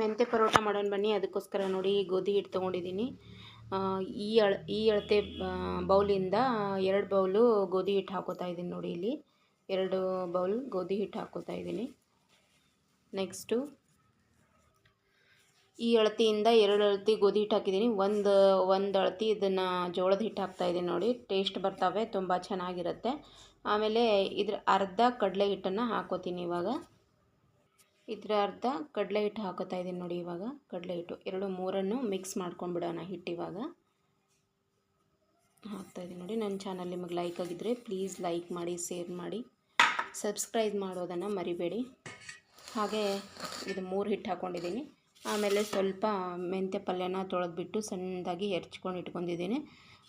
ಮೆಂತ್ಯ ಪರೋಟ ಮಾಡೋಣ ಬನ್ನಿ. ಅದಕ್ಕೋಸ್ಕರ ನೋಡಿ ಗೋಧಿ ಹಿಟ್ಟು ತೊಗೊಂಡಿದ್ದೀನಿ. ಈ ಅಳ, ಈ ಅಳತೆ ಬೌಲಿಂದ ಎರಡು ಬೌಲು ಗೋಧಿ ಹಿಟ್ಟು ಹಾಕೋತಾ ಇದ್ದೀನಿ ನೋಡಿ ಇಲ್ಲಿ. ಎರಡು ಬೌಲ್ ಗೋಧಿ ಹಿಟ್ಟು ಹಾಕೋತಾ ಇದ್ದೀನಿ. ನೆಕ್ಸ್ಟು ಈ ಅಳತೆಯಿಂದ ಎರಡು ಅಳತಿ ಗೋಧಿ ಹಿಟ್ಟು ಹಾಕಿದ್ದೀನಿ. ಒಂದು ಒಂದು ಅಳತಿ ಇದನ್ನು ಜೋಳದ ಹಿಟ್ಟು ಹಾಕ್ತಾ ಇದ್ದೀನಿ ನೋಡಿ. ಟೇಸ್ಟ್ ಬರ್ತವೆ, ತುಂಬ ಚೆನ್ನಾಗಿರುತ್ತೆ. ಆಮೇಲೆ ಇದ್ರ ಅರ್ಧ ಕಡಲೆ ಹಿಟ್ಟನ್ನು ಹಾಕೋತೀನಿ ಇವಾಗ. ಇದ್ರ ಅರ್ಧ ಕಡಲೆ ಹಿಟ್ಟು ಹಾಕೋತಾ ಇದ್ದೀನಿ ನೋಡಿ ಇವಾಗ. ಕಡಲೆ ಹಿಟ್ಟು. ಎರಡು ಮೂರನ್ನು ಮಿಕ್ಸ್ ಮಾಡ್ಕೊಂಡ್ಬಿಡೋಣ ಹಾಕ್ತಾ ಇದ್ದೀನಿ ನೋಡಿ. ನನ್ನ ಚಾನಲ್ ನಿಮಗೆ ಲೈಕ್ ಆಗಿದ್ದರೆ ಪ್ಲೀಸ್ ಲೈಕ್ ಮಾಡಿ ಶೇರ್ ಮಾಡಿ. ಸಬ್ಸ್ಕ್ರೈಬ್ ಮಾಡೋದನ್ನು ಮರಿಬೇಡಿ. ಹಾಗೆ ಇದು ಮೂರು ಹಿಟ್ಟು ಹಾಕ್ಕೊಂಡಿದ್ದೀನಿ ಆಮೇಲೆ ಸ್ವಲ್ಪ ಮೆಂತ್ಯ ಪಲ್ಯನ ತೊಳೆದ್ಬಿಟ್ಟು ಸಣ್ಣದಾಗಿ ಹೆರ್ಚ್ಕೊಂಡು ಇಟ್ಕೊಂಡಿದ್ದೀನಿ.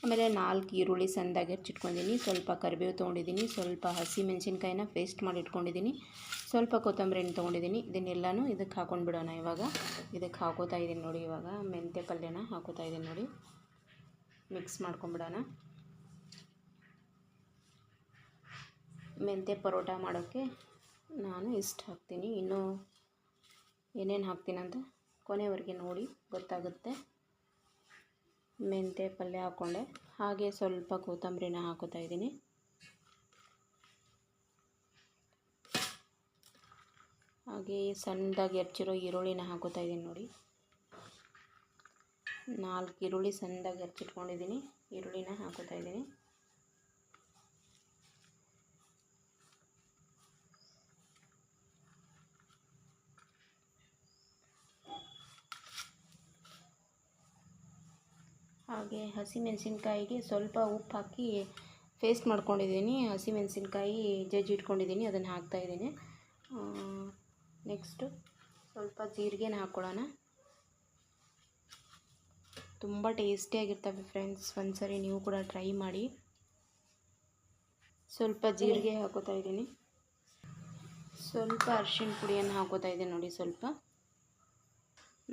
ಆಮೇಲೆ ನಾಲ್ಕು ಈರುಳ್ಳಿ ಸಣ್ಣದಾಗಿ ಹೆಚ್ಚಿಟ್ಕೊಂಡಿದ್ದೀನಿ. ಸ್ವಲ್ಪ ಕರಿಬೇವು ತೊಗೊಂಡಿದ್ದೀನಿ. ಸ್ವಲ್ಪ ಹಸಿ ಮೆಣಸಿನ್ಕಾಯಿನ ಪೇಸ್ಟ್ ಮಾಡಿ ಇಟ್ಕೊಂಡಿದ್ದೀನಿ. ಸ್ವಲ್ಪ ಕೊತ್ತಂಬರಿ ಹಣ್ಣು ತೊಗೊಂಡಿದ್ದೀನಿ. ಇದನ್ನೆಲ್ಲನೂ ಇದಕ್ಕೆ ಹಾಕೊಂಡು ಬಿಡೋಣ ಇವಾಗ. ಇದಕ್ಕೆ ಹಾಕೋತಾ ಇದ್ದೀನಿ ನೋಡಿ ಇವಾಗ. ಮೆಂತ್ಯ ಪಲ್ಯನ ಹಾಕೋತಾ ಇದ್ದೀನಿ ನೋಡಿ. ಮಿಕ್ಸ್ ಮಾಡ್ಕೊಂಬಿಡೋಣ ಮೆಂತ್ಯ ಪರೋಟ ಮಾಡೋಕ್ಕೆ ನಾನು ಇಷ್ಟು ಹಾಕ್ತೀನಿ. ಇನ್ನೂ ಏನೇನು ಹಾಕ್ತೀನಂತ ಕೊನೆವರೆಗೆ ನೋಡಿ. ಗೊತ್ತಾಗುತ್ತೆ. ಮೆಂತ್ಯ ಪಲ್ಯ ಹಾಕ್ಕೊಂಡೆ. ಹಾಗೆ ಸ್ವಲ್ಪ ಕೊತ್ತಂಬರಿನ ಹಾಕೋತಾ ಇದ್ದೀನಿ. ಹಾಗೆ ಸಣ್ಣದಾಗಿ ಹೆಚ್ಚಿರೋ ಈರುಳ್ಳಿನ ಹಾಕೋತಾ ಇದ್ದೀನಿ ನೋಡಿ. ನಾಲ್ಕು ಈರುಳ್ಳಿ ಸಣ್ಣದಾಗಿ ಹೆಚ್ಚಿಟ್ಕೊಂಡಿದ್ದೀನಿ. ಈರುಳ್ಳಿನ ಹಾಕೋತಾ ಇದ್ದೀನಿ. ಹಾಗೆ ಹಸಿಮೆಣಸಿನ್ಕಾಯಿಗೆ ಸ್ವಲ್ಪ ಉಪ್ಪು ಹಾಕಿ ಪೇಸ್ಟ್ ಮಾಡ್ಕೊಂಡಿದ್ದೀನಿ. ಹಸಿಮೆಣಸಿನ್ಕಾಯಿ ಜಜ್ಜಿ ಇಟ್ಕೊಂಡಿದ್ದೀನಿ. ಅದನ್ನು ಹಾಕ್ತಾಯಿದ್ದೀನಿ ನೆಕ್ಸ್ಟು ಸ್ವಲ್ಪ ಜೀರಿಗೆನ ಹಾಕ್ಕೊಳ್ಳೋಣ ತುಂಬ ಟೇಸ್ಟಿಯಾಗಿರ್ತವೆ ಫ್ರೆಂಡ್ಸ್ ಒಂದ್ಸರಿ ನೀವು ಕೂಡ ಟ್ರೈ ಮಾಡಿ. ಸ್ವಲ್ಪ ಜೀರಿಗೆ ಹಾಕೋತಾ ಇದ್ದೀನಿ. ಸ್ವಲ್ಪ ಅರ್ಶಿನ ಪುಡಿಯನ್ನು ಹಾಕೋತಾ ಇದ್ದೀನಿ ನೋಡಿ ಸ್ವಲ್ಪ.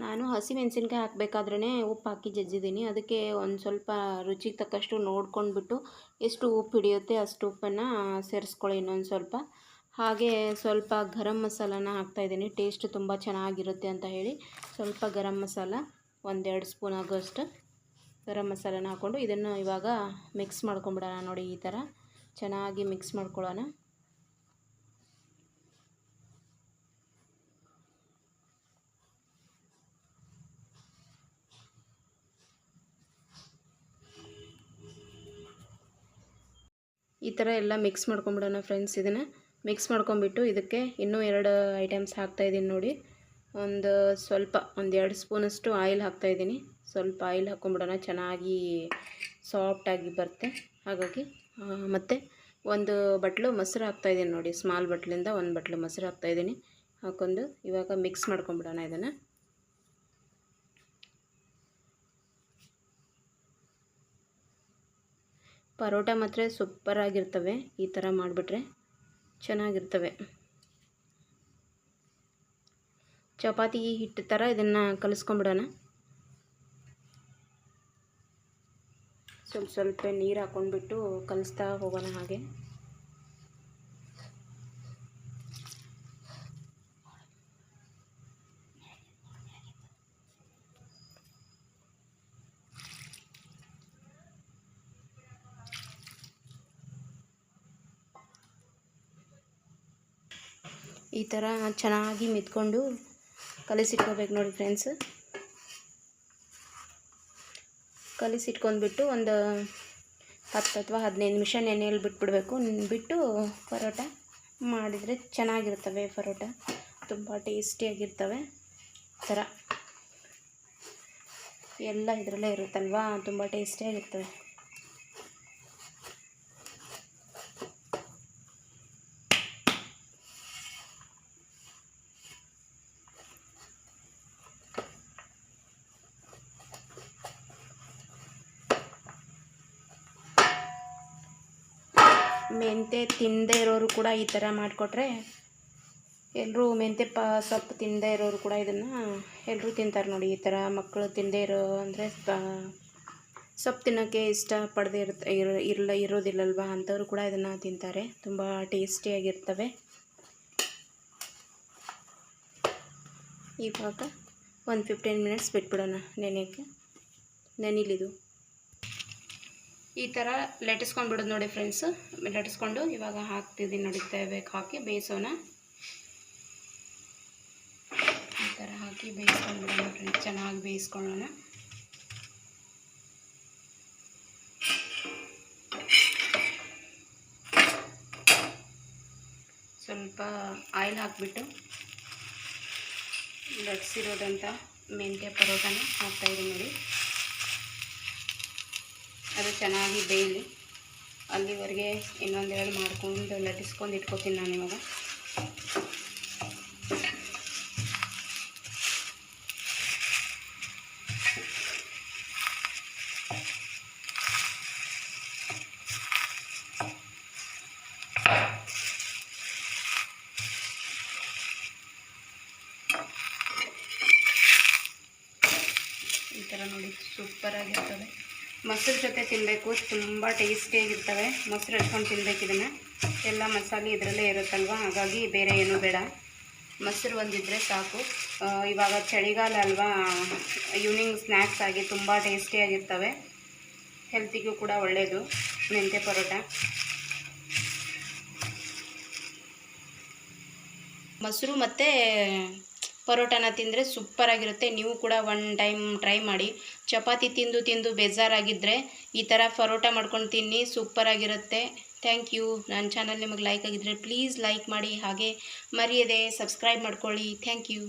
ನಾನು ಹಸಿಮೆಣಸಿನ್ಕಾಯಿ ಹಾಕಬೇಕಾದ್ರೇ ಉಪ್ಪು ಹಾಕಿ ಜಜ್ಜಿದ್ದೀನಿ. ಅದಕ್ಕೆ ಒಂದು ಸ್ವಲ್ಪ ರುಚಿಗೆ ತಕ್ಕಷ್ಟು ನೋಡ್ಕೊಂಡ್ಬಿಟ್ಟು ಎಷ್ಟು ಉಪ್ಪು ಹಿಡಿಯುತ್ತೆ ಅಷ್ಟು ಉಪ್ಪನ್ನು ಸೇರಿಸ್ಕೊಳ್ಳಿ ಇನ್ನೊಂದು ಸ್ವಲ್ಪ. ಹಾಗೆ ಸ್ವಲ್ಪ ಗರಂ ಮಸಾಲಾನ ಹಾಕ್ತಾಯಿದ್ದೀನಿ ಟೇಸ್ಟ್ ತುಂಬ ಚೆನ್ನಾಗಿರುತ್ತೆ ಅಂತ ಹೇಳಿ ಸ್ವಲ್ಪ ಗರಂ ಮಸಾಲ, ಒಂದೆರಡು ಸ್ಪೂನ್ ಆಗೋಷ್ಟು ಗರಂ ಮಸಾಲನ ಹಾಕ್ಕೊಂಡು ಇದನ್ನು ಇವಾಗ ಮಿಕ್ಸ್ ಮಾಡ್ಕೊಂಬಿಡೋಣ ನೋಡಿ ಈ ಥರ ಚೆನ್ನಾಗಿ ಮಿಕ್ಸ್ ಮಾಡ್ಕೊಳ್ಳೋಣ. ಈ ಥರ ಎಲ್ಲ ಮಿಕ್ಸ್ ಮಾಡ್ಕೊಂಬಿಡೋಣ ಫ್ರೆಂಡ್ಸ್ ಇದನ್ನು. ಮಿಕ್ಸ್ ಮಾಡ್ಕೊಂಬಿಟ್ಟು ಇದಕ್ಕೆ ಇನ್ನೂ ಎರಡು ಐಟಮ್ಸ್ ಹಾಕ್ತಾಯಿದ್ದೀನಿ ನೋಡಿ. ಒಂದು ಸ್ವಲ್ಪ, ಒಂದು ಎರಡು ಸ್ಪೂನಷ್ಟು ಆಯಿಲ್ ಹಾಕ್ತಾಯಿದ್ದೀನಿ ಸ್ವಲ್ಪ ಆಯಿಲ್ ಹಾಕ್ಕೊಂಬಿಡೋಣ, ಚೆನ್ನಾಗಿ ಸಾಫ್ಟಾಗಿ ಬರುತ್ತೆ. ಹಾಗಾಗಿ ಮತ್ತು ಒಂದು ಬಟ್ಲು ಮೊಸರು ಹಾಕ್ತಾಯಿದ್ದೀನಿ ನೋಡಿ. ಸ್ಮಾಲ್ ಬಟ್ಲಿಂದ ಒಂದು ಬಟ್ಲು ಮೊಸರು ಹಾಕ್ತಾಯಿದ್ದೀನಿ ಹಾಕ್ಕೊಂಡು ಇವಾಗ ಮಿಕ್ಸ್ ಮಾಡ್ಕೊಂಬಿಡೋಣ ಇದನ್ನು. ಪರೋಟ ಮಾತ್ರ ಸೂಪರಾಗಿರ್ತವೆ. ಈ ಥರ ಮಾಡಿಬಿಟ್ರೆ ಚೆನ್ನಾಗಿರ್ತವೆ. ಚಪಾತಿ ಹಿಟ್ಟು ಥರ ಇದನ್ನು ಕಲಿಸ್ಕೊಂಬಿಡೋಣ. ಸ್ವಲ್ಪ ಸ್ವಲ್ಪ ನೀರು ಹಾಕ್ಕೊಂಡ್ಬಿಟ್ಟು ಕಲಿಸ್ತಾ ಹೋಗೋಣ ಹಾಗೆ. ಈ ಥರ ಚೆನ್ನಾಗಿ ಮಿತ್ಕೊಂಡು ಕಲಿಸಿಟ್ಕೋಬೇಕು ನೋಡಿ ಫ್ರೆಂಡ್ಸ್. ಕಲಿಸಿಟ್ಕೊಂಡ್ಬಿಟ್ಟು ಒಂದು ಹತ್ತು ಅಥವಾ ಹದಿನೈದು ನಿಮಿಷ ನೆನೆಯಲ್ಲಿ ಬಿಟ್ಬಿಡಬೇಕು. ಬಿಟ್ಟು ಪರೋಟ ಮಾಡಿದರೆ ಚೆನ್ನಾಗಿರ್ತವೆ ಪರೋಟ. ತುಂಬ ಟೇಸ್ಟಿಯಾಗಿರ್ತವೆ. ಥರ ಎಲ್ಲ ಇದರಲ್ಲೇ ಇರುತ್ತಲ್ವಾ? ತುಂಬ ಟೇಸ್ಟಿಯಾಗಿರ್ತವೆ. ಮೆಂತ್ಯ ತಿನ್ನದೇ ಇರೋರು ಕೂಡ ಈ ಥರ ಮಾಡಿಕೊಟ್ರೆ ಎಲ್ಲರೂ ಮೆಂತೆ ಪ ಸೊಪ್ಪು ತಿನ್ನದೇ ಇರೋರು ಕೂಡ ಇದನ್ನು ಎಲ್ಲರೂ ತಿಂತಾರೆ ನೋಡಿ ಈ ಥರ ಮಕ್ಕಳು ತಿನ್ನದೇ ಇರೋ ಅಂದರೆ ಸೊಪ್ಪು ತಿನ್ನೋಕ್ಕೆ ಇಷ್ಟಪಡದೇ ಇರುತ್ತೆ ಇರೋ ಇರಲ್ಲ ಇರೋದಿಲ್ಲಲ್ವ ಅಂಥವ್ರು ಕೂಡ ಇದನ್ನು ತಿಂತಾರೆ. ತುಂಬ ಟೇಸ್ಟಿಯಾಗಿರ್ತವೆ ಇವಾಗ ಒಂದು ಫಿಫ್ಟೀನ್ ಮಿನಿಟ್ಸ್ ಬಿಟ್ಬಿಡೋಣ ನೆನೆಯೋಕ್ಕೆ. ನೆನಿಲಿದು. ಈ ಥರ ಲಟ್ಟಿಸ್ಕೊಂಡು ಬಿಡೋದು ನೋಡಿ ಫ್ರೆಂಡ್ಸ್. ಲಟ್ಟಿಸ್ಕೊಂಡು ಇವಾಗ ಹಾಕ್ತಿದ್ದೀನಿ ನೋಡಿ ಬೇಕು, ಹಾಕಿ ಬೇಯಿಸೋಣ. ಈ ಥರ ಹಾಕಿ ಬೇಯಿಸ್ಕೊಂಡು ಬಿಡೋಣ ಫ್ರೆಂಡ್ಸ್, ಚೆನ್ನಾಗಿ ಬೇಯಿಸ್ಕೊಳ್ಳೋಣ. ಸ್ವಲ್ಪ ಆಯಿಲ್ ಹಾಕಿಬಿಟ್ಟು ಲಟ್ಸಿರೋದಂಥ ಮೆಂತ್ಯ ಪರೋಟನ ಹಾಕ್ತಾಯಿದ್ದೀನಿ ನೋಡಿ. ಅದು ಚೆನ್ನಾಗಿ ಬೇಯಲಿ ಅಲ್ಲಿವರೆಗೆ ಇನ್ನೊಂದೆರಡು ಮಾಡ್ಕೊಂಡು ಲಟ್ಟಿಸ್ಕೊಂಡು ಇಟ್ಕೋತೀನಿ ನಾನು ಇವಾಗ. ಈ ಥರ ನೋಡಿ ಸೂಪರಾಗಿರ್ತವೆ ಮೊಸರು ಜೊತೆ ತಿನ್ನಬೇಕು ತುಂಬ ಟೇಸ್ಟಿಯಾಗಿರ್ತವೆ. ಮೊಸರು ಹಚ್ಕೊಂಡು ತಿನ್ಬೇಕು ಇದನ್ನು. ಎಲ್ಲ ಮಸಾಲೆ ಇದರಲ್ಲೇ ಇರುತ್ತಲ್ವ? ಹಾಗಾಗಿ ಬೇರೆ ಏನೂ ಬೇಡ. ಮೊಸರು ಒಂದಿದ್ದರೆ ಸಾಕು. ಇವಾಗ ಚಳಿಗಾಲ ಅಲ್ವಾ? ಈವ್ನಿಂಗ್ ಸ್ನ್ಯಾಕ್ಸ್ ಆಗಿ ತುಂಬ ಟೇಸ್ಟಿಯಾಗಿರ್ತವೆ. ಹೆಲ್ತಿಗೂ ಕೂಡ ಒಳ್ಳೆಯದು ಮೆಂತ್ಯ ಪರೋಟ. ಮೊಸರು ಮತ್ತು ಪರೋಟನ ತಿಂದರೆ ಸೂಪರಾಗಿರುತ್ತೆ ನೀವು ಕೂಡ ಒನ್ ಟೈಮ್ ಟ್ರೈ ಮಾಡಿ. ಚಪಾತಿ ತಿಂದು ತಿಂದು ಬೇಜಾರಾಗಿದ್ದರೆ ಈ ಥರ ಪರೋಟ ಮಾಡ್ಕೊಂಡು ತಿನ್ನಿ ಸೂಪರಾಗಿರುತ್ತೆ ಥ್ಯಾಂಕ್ ಯು ನನ್ನ ಚಾನಲ್ ನಿಮಗೆ ಲೈಕ್ ಆಗಿದ್ದರೆ ಪ್ಲೀಸ್ ಲೈಕ್ ಮಾಡಿ. ಹಾಗೆ ಮರೆಯದೆ ಸಬ್ಸ್ಕ್ರೈಬ್ ಮಾಡ್ಕೊಳ್ಳಿ. Thank you